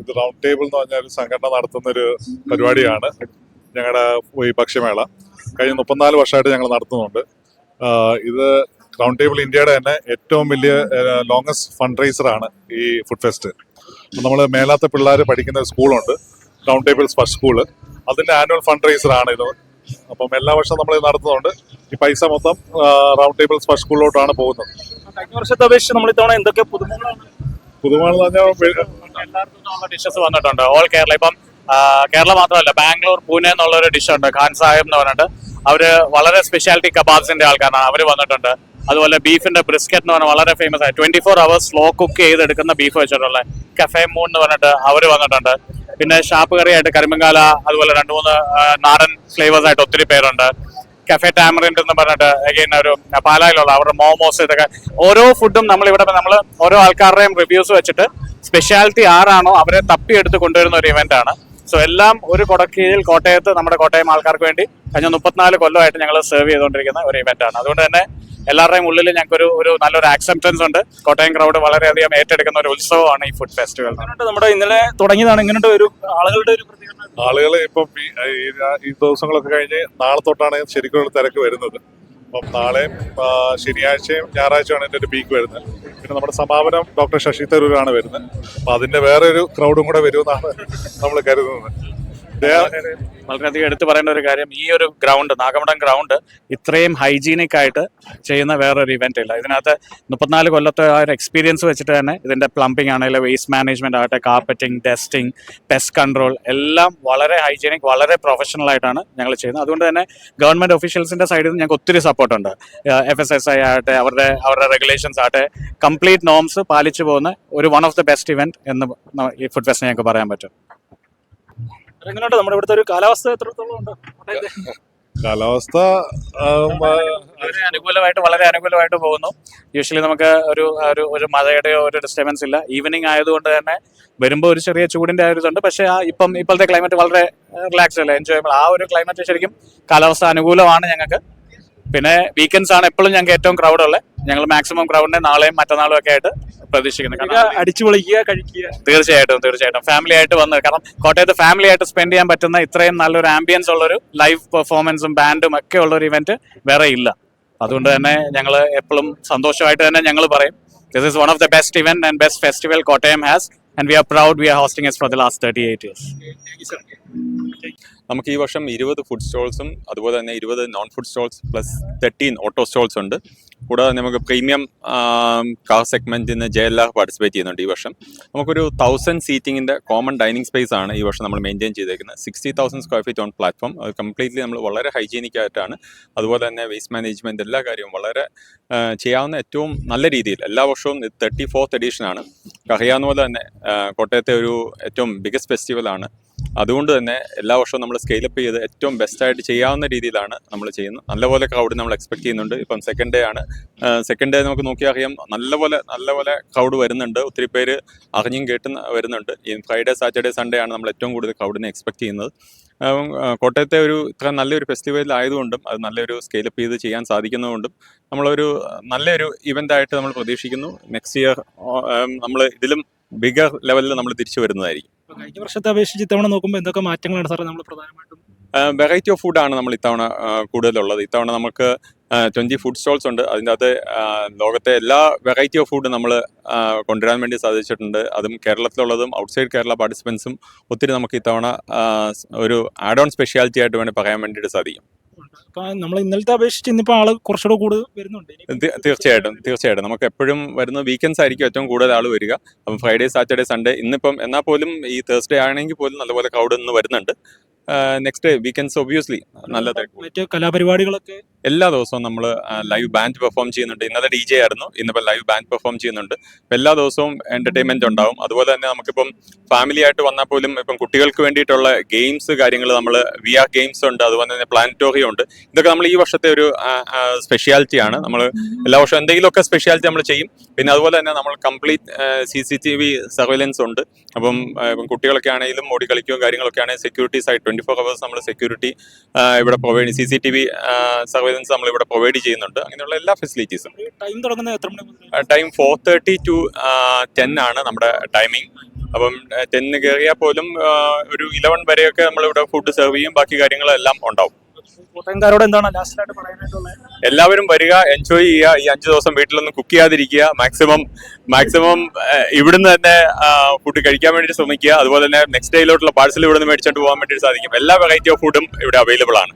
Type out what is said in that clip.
ഇത് round table എന്ന് പറഞ്ഞ ഒരു സംഘടന നടത്തുന്ന ഒരു പരിപാടിയാണ് ഞങ്ങളുടെ ഈ ഭക്ഷ്യമേള കഴിഞ്ഞ മുപ്പത്തിനാല് വർഷമായിട്ട് ഞങ്ങൾ നടത്തുന്നുണ്ട്. ഇത് റൗണ്ട് ടേബിൾ ഇന്ത്യയുടെ തന്നെ ഏറ്റവും വലിയ ലോങ്സ്റ്റ് ഫണ്ട് റൈസറാണ് ഈ ഫുഡ് ഫെസ്റ്റ് നമ്മൾ മേലാത്ത പിള്ളേർ പഠിക്കുന്ന ഒരു സ്കൂളുണ്ട്. റൗണ്ട് ടേബിൾസ് ഫസ്റ്റ് സ്കൂൾ അതിന്റെ ആനുവൽ ഫണ്ട് റൈസറാണ് ഇത്. അപ്പം എല്ലാ വർഷവും നമ്മൾ ഇത് നടത്തുന്നുണ്ട്. ഈ പൈസ മൊത്തം റൗണ്ട് ടേബിൾസ് ഫസ്റ്റ് സ്കൂളിലോട്ടാണ് പോകുന്നത്. കഴിഞ്ഞ വർഷത്തെ അപേക്ഷിച്ച് നമ്മൾ ഇത്തവണ എന്തൊക്കെ പുതുമകളാണ് എന്ന് പറഞ്ഞാൽ എല്ലാവർക്കും ഡിഷസ് വന്നിട്ടുണ്ട്. ഓൾ കേരള ഇപ്പം കേരള മാത്രമല്ല ബാംഗ്ലൂർ പൂനെ എന്നുള്ള ഒരു ഡിഷ് ഉണ്ട്. ഖാൻ സാഹിബ് എന്ന് പറഞ്ഞിട്ട്. അവർ വളരെ സ്പെഷ്യാലിറ്റി കബാബ്സിന്റെ ആൾക്കാരാണ്. അവർ വന്നിട്ടുണ്ട്. അതുപോലെ ബീഫിന്റെ ബ്രിസ്കറ്റ് എന്ന് പറഞ്ഞാൽ വളരെ ഫേമസ് ആയി. Twenty four hours slow cook ചെയ്തെടുക്കുന്ന ബീഫ് വെച്ചിട്ടുള്ള കഫേ മൂൺ എന്ന് പറഞ്ഞിട്ട് അവർ വന്നിട്ടുണ്ട്. പിന്നെ ഷാപ്പ് കറിയായിട്ട് കരിമങ്കാല അതുപോലെ രണ്ട് മൂന്ന് നാടൻ ഫ്ലേവേഴ്സ് ആയിട്ട് ഒത്തിരി പേരുണ്ട്. കഫേ ടാമറിൻഡ് എന്ന് പറഞ്ഞിട്ട് അഗൈൻ ഒരു പാലായിലുള്ള അവരുടെ മോമോസ് ഇതൊക്കെ. ഓരോ ഫുഡും നമ്മൾ ഇവിടെ നമ്മൾ ഓരോ ആൾക്കാരുടെയും റിവ്യൂസ് വെച്ചിട്ട് സ്പെഷ്യാലിറ്റി ആറാണോ അവരെ തപ്പിയെടുത്ത് കൊണ്ടുവരുന്ന ഒരു ഇവന്റ് ആണ്. സോ എല്ലാം ഒരു കൊടക്കീഴിൽ കോട്ടയത്ത് നമ്മുടെ കോട്ടയം ആൾക്കാർക്ക് വേണ്ടി കഴിഞ്ഞ മുപ്പത്തിനാല് കൊല്ലമായിട്ട് ഞങ്ങൾ സെർവ് ചെയ്തുകൊണ്ടിരിക്കുന്ന ഒരു ഇവന്റ് ആണ്. അതുകൊണ്ട് തന്നെ എല്ലാവരുടെയും ഉള്ളിൽ ഞങ്ങൾക്ക് ഒരു ഒരു നല്ലൊരു ആക്സെപ്റ്റൻസ് ഉണ്ട്. കോട്ടയം ക്രൗഡ് വളരെയധികം ഏറ്റെടുക്കുന്ന ഒരു ഉത്സവമാണ് ഈ ഫുഡ് ഫെസ്റ്റിവൽ നമ്മുടെ ഇന്നലെ തുടങ്ങിയതാണ്? ഇങ്ങനത്തെ ഒരു ആളുകളുടെ ഒരു പ്രതികരണം? ആളുകൾ ഇപ്പം ഈ ദിവസങ്ങളൊക്കെ കഴിഞ്ഞ് നാളെ തൊട്ടാണ് ശരിക്കും തിരക്ക് വരുന്നത്. അപ്പം നാളെയും ശനിയാഴ്ചയും ഞായറാഴ്ചയാണ് എന്റെ ഒരു പീക്ക് വരുന്നത്. പിന്നെ നമ്മുടെ സമാപനം ഡോക്ടർ ശശി തരൂരാണ് വരുന്നത്. അപ്പം അതിന്റെ വേറെ ഒരു ക്രൗഡും കൂടെ വരുമെന്നാണ് നമ്മൾ കരുതുന്നത്. വളരെയധികം എടുത്തു പറയേണ്ട ഒരു കാര്യം ഈ ഒരു ഗ്രൗണ്ട് നാഗമഠം ഗ്രൗണ്ട് ഇത്രയും ഹൈജീനിക് ആയിട്ട് ചെയ്യുന്ന വേറൊരു ഇവന്റ് ഇല്ല. ഇതിനകത്ത് മുപ്പത്തിനാല് കൊല്ലത്തെ ആ ഒരു എക്സ്പീരിയൻസ് വെച്ചിട്ട് തന്നെ ഇതിന്റെ പ്ലംബിംഗ് ആണെങ്കിലും വേസ്റ്റ് മാനേജ്മെന്റ് ആകട്ടെ കാർപ്പറ്റിംഗ് ടെസ്റ്റിംഗ് പെസ്റ്റ് കൺട്രോൾ എല്ലാം വളരെ ഹൈജീനിക് വളരെ പ്രൊഫഷണൽ ആയിട്ടാണ് ഞങ്ങൾ ചെയ്യുന്നത്. അതുകൊണ്ട് തന്നെ ഗവൺമെന്റ് ഒഫീഷ്യൽസിന്റെ സൈഡിൽ നിന്ന് ഞങ്ങൾക്ക് ഒത്തിരി സപ്പോർട്ടുണ്ട് എഫ് എസ് എസ് ഐ ആകട്ടെ അവരുടെ അവരുടെ റെഗുലേഷൻസ് ആകട്ടെ കംപ്ലീറ്റ് നോംസ് പാലിച്ചു പോകുന്ന ഒരു one of the best event എന്ന് ഈ ഫുഡ് ഫെസ്റ്റ് ഞങ്ങൾക്ക് പറയാൻ പറ്റും. എങ്ങനെയുണ്ട്? നമ്മുടെ ഇവിടുത്തെ ഒരു കാലാവസ്ഥ എത്രത്തോളം ഉണ്ട്? കാലാവസ്ഥ വളരെ അനുകൂലമായിട്ട് വളരെ അനുകൂലമായിട്ട് പോകുന്നു. യൂഷ്വലി നമുക്ക് ഒരു ഒരു ഒരു മഴയുടെയോ ഒരു ഡിസ്റ്റർബൻസ് ഇല്ല. ഈവനിങ് ആയതുകൊണ്ട് തന്നെ വരുമ്പോൾ ഒരു ചെറിയ ചൂടിന്റെ ആ ഒരു ഇതുണ്ട്. പക്ഷേ ആ ഇപ്പം ഇപ്പോഴത്തെ ക്ലൈമറ്റ് വളരെ റിലാക്സ് അല്ലേ? എൻജോയബിൾ ആ ഒരു ക്ലൈമറ്റ് ശരിക്കും കാലാവസ്ഥ അനുകൂലമാണ് ഞങ്ങൾക്ക്. പിന്നെ വീക്കെൻഡ്സ് ആണ് എപ്പോഴും ഞങ്ങൾക്ക് ഏറ്റവും ക്രൗഡ് ഉള്ളത്. ഞങ്ങൾ മാക്സിമം ക്രൗഡിനെ നാളെയും മറ്റന്നാളും ഒക്കെ ആയിട്ട് പ്രതീക്ഷിക്കുന്നു. കാരണം അടിച്ചു പൊളിക്കുക കഴിക്കുക. തീർച്ചയായിട്ടും തീർച്ചയായിട്ടും. ഫാമിലി ആയിട്ട് വന്ന് കാരണം കോട്ടയത്ത് ഫാമിലി ആയിട്ട് സ്പെൻഡ് ചെയ്യാൻ പറ്റുന്ന ഇത്രയും നല്ലൊരു ആംബിയൻസ് ഉള്ളൊരു ലൈവ് പെർഫോമൻസും ബാൻഡും ഒക്കെ ഉള്ള ഒരു ഇവന്റ് വേറെ ഇല്ല. അതുകൊണ്ട് തന്നെ ഞങ്ങൾ എപ്പോഴും സന്തോഷമായിട്ട് തന്നെ ഞങ്ങൾ പറയും this is one of the best event and best festival Kottayam has and we are proud we are hosting as for the last thirty eight years നമുക്ക് ഈ വർഷം ഇരുപത് ഫുഡ് സ്റ്റോൾസും അതുപോലെ തന്നെ ഇരുപത് non food stalls plus thirteen auto stalls ഉണ്ട്. കൂടാതെ നമുക്ക് പ്രീമിയം കാർ സെഗ്മെന്റിൽ നിന്ന് എൽ പാർട്ടിസിപ്പേറ്റ് ചെയ്യുന്നുണ്ട് ഈ വർഷം. നമുക്കൊരു തൗസൻഡ് സീറ്റിങ്ങിന്റെ കോമൺ ഡൈനിങ് സ്പേസ് ആണ് ഈ വർഷം നമ്മൾ മെയിന്റെയിൻ ചെയ്തേക്കുന്നത്. Sixty thousand square feet on platform അത് കംപ്ലീറ്റ്ലി നമ്മൾ വളരെ ഹൈജീനിക് ആയിട്ടാണ്. അതുപോലെ തന്നെ വേസ്റ്റ് മാനേജ്മെന്റ് എല്ലാ കാര്യവും വളരെ ചെയ്യാവുന്ന ഏറ്റവും നല്ല രീതിയിൽ. എല്ലാ വർഷവും തേർട്ടി ഫോർത്ത് എഡീഷനാണ് അറിയാവുന്ന പോലെ തന്നെ കോട്ടയത്തെ ഒരു ഏറ്റവും ബിഗസ്റ്റ് ഫെസ്റ്റിവൽ ആണ്. അതുകൊണ്ട് തന്നെ എല്ലാ വർഷവും നമ്മൾ സ്കെയിലപ്പ് ചെയ്ത് ഏറ്റവും ബെസ്റ്റ് ആയിട്ട് ചെയ്യാവുന്ന രീതിയിലാണ് നമ്മൾ ചെയ്യുന്നത്. നല്ലപോലെ ക്രൗഡ് നമ്മൾ എക്സ്പെക്ട് ചെയ്യുന്നുണ്ട്. ഇപ്പം സെക്കൻഡ് ഡേ ആണ്. സെക്കൻഡ് ഡേ നമുക്ക് നോക്കിയാൽ അറിയാം നല്ലപോലെ നല്ലപോലെ ക്രൗഡ് വരുന്നുണ്ട്. ഒത്തിരി പേര് അറിഞ്ഞും കേട്ടും വരുന്നുണ്ട്. ഈ ഫ്രൈഡേ സാറ്റർഡേ സൺഡേ ആണ് നമ്മൾ ഏറ്റവും കൂടുതൽ ക്രൗഡിനെ എക്സ്പെക്ട് ചെയ്യുന്നത്. കോട്ടയത്തെ ഒരു ഇത്ര നല്ലൊരു ഫെസ്റ്റിവൽ ആയതുകൊണ്ടും അത് നല്ലൊരു സ്കെയിലപ്പ് ചെയ്ത് ചെയ്യാൻ സാധിക്കുന്നതുകൊണ്ടും നമ്മളൊരു നല്ലൊരു ഇവന്റ് ആയിട്ട് നമ്മൾ പ്രതീക്ഷിക്കുന്നു. നെക്സ്റ്റ് ഇയർ നമ്മൾ ഇതിലും ബിഗർ ലെവലിൽ നമ്മൾ തിരിച്ചു വരുന്നതായിരിക്കും. കഴിഞ്ഞ വർഷത്തെ അപേക്ഷിച്ച് ഇത്തവണ നോക്കുമ്പോൾ എന്തൊക്കെ മാറ്റങ്ങളാണ് സാറേ നമ്മൾ പ്രധാനമായിട്ടും വെറൈറ്റി ഓഫ് ഫുഡാണ് നമ്മൾ ഇത്തവണ കൂടുതലുള്ളത്. ഇത്തവണ നമുക്ക് ട്വന്റി ഫുഡ് സ്റ്റോൾസ് ഉണ്ട്. അതിന്റെ അകത്ത് ലോകത്തെ എല്ലാ വെറൈറ്റി ഓഫ് ഫുഡ് നമ്മൾ കൊണ്ടുവരാൻ വേണ്ടി സാധിച്ചിട്ടുണ്ട്. അതും കേരളത്തിലുള്ളതും ഔട്ട്സൈഡ് കേരള പാർട്ടിസിപ്പൻസും ഒത്തിരി നമുക്ക് ഇത്തവണ ഒരു ആഡ് ഓൺ സ്പെഷ്യാലിറ്റി ആയിട്ട് വേണ്ടി പറയാൻ വേണ്ടിയിട്ട് സാധിക്കും. അപ്പൊ നമ്മൾ ഇന്നലത്തെ അപേക്ഷിച്ച് ഇന്നിപ്പോ ആൾ കുറച്ചുകൂടെ കൂടുതൽ വരുന്നുണ്ട്. തീർച്ചയായിട്ടും തീർച്ചയായിട്ടും. നമുക്ക് എപ്പോഴും വരുന്ന വീക്കെൻഡ്സ് ആയിരിക്കും ഏറ്റവും കൂടുതൽ ആൾ വരിക. അപ്പം ഫ്രൈഡേ സാറ്റർഡേ സൺഡേ ഇന്നിപ്പം എന്നാൽ പോലും ഈ തേഴ്സ്ഡേ ആണെങ്കിൽ പോലും നല്ലപോലെ ക്രൗഡ് ഇന്ന് വരുന്നുണ്ട്. നെക്സ്റ്റ് വീക്കെൻഡ്സ് ഒബ്വിയസ്ലി നല്ലതായിട്ട് മറ്റ് കലാപരിപാടികളൊക്കെ എല്ലാ ദിവസവും നമ്മൾ ലൈവ് ബാൻഡ് പെർഫോം ചെയ്യുന്നുണ്ട്. ഇന്നലെ ഡി ജെ ആയിരുന്നു. ഇന്നിപ്പോൾ ലൈവ് ബാൻഡ് പെർഫോം ചെയ്യുന്നുണ്ട്. എല്ലാ ദിവസവും എന്റർടൈൻമെന്റ് ഉണ്ടാവും. അതുപോലെ തന്നെ നമുക്കിപ്പം ഫാമിലി ആയിട്ട് വന്നാൽ പോലും ഇപ്പം കുട്ടികൾക്ക് വേണ്ടിയിട്ടുള്ള ഗെയിംസ് കാര്യങ്ങൾ നമ്മൾ വി ആർ ഗെയിംസ് ഉണ്ട്. അതുപോലെ തന്നെ പ്ലാനറ്റോറിയം ഉണ്ട്. ഇതൊക്കെ നമ്മൾ ഈ വർഷത്തെ ഒരു സ്പെഷ്യാലിറ്റി ആണ്. നമ്മൾ എല്ലാ വർഷവും എന്തെങ്കിലുമൊക്കെ സ്പെഷ്യാലിറ്റി നമ്മൾ ചെയ്യും. പിന്നെ അതുപോലെ തന്നെ നമ്മൾ complete C C T V surveillance ഉണ്ട്. അപ്പം ഇപ്പം കുട്ടികളൊക്കെ ആണെങ്കിലും ഓടി കളിക്കുകയോ കാര്യങ്ങളൊക്കെ ആണെങ്കിൽ സെക്യൂരിറ്റീസ് ആയി ട്വന്റി ഫോർ അവേഴ്സ് നമ്മൾ സെക്യൂരിറ്റി ഇവിടെ provide C C T V surveillance നമ്മൾ ഇവിടെ പ്രൊവൈഡ് ചെയ്യുന്നുണ്ട്. അങ്ങനെയുള്ള എല്ലാ ഫെസിലിറ്റീസും ടൈം തുടങ്ങുന്നത് എത്ര മണി time four thirty to ten ആണ് നമ്മുടെ ടൈമിംഗ് അപ്പം ടെന്നിന് കയറിയാൽ പോലും ഒരു ഇലവൻ വരെയൊക്കെ നമ്മൾ ഇവിടെ ഫുഡ് സെർവ് ചെയ്യും. ബാക്കി കാര്യങ്ങളെല്ലാം ഉണ്ടാവും. കോട്ടയംകാരോട് എന്താണ് പറയാനായിട്ടുള്ളത്? എല്ലാവരും വരിക എൻജോയ് ചെയ്യുക. ഈ അഞ്ചു ദിവസം വീട്ടിലൊന്നും കുക്ക് ചെയ്യാതിരിക്കുക. മാക്സിമം മാക്സിമം ഇവിടുന്ന് തന്നെ ഫുഡ് കഴിക്കാൻ വേണ്ടി ശ്രമിക്കുക. അതുപോലെ തന്നെ നെക്സ്റ്റ് ഡേയിലോട്ടുള്ള പാഴ്സൽ ഇവിടുന്ന് മേടിച്ചോണ്ട് പോകാൻ വേണ്ടി സാധിക്കും. എല്ലാ വെറൈറ്റി ഓഫ് ഫുഡും ഇവിടെ അവൈലബിൾ ആണ്.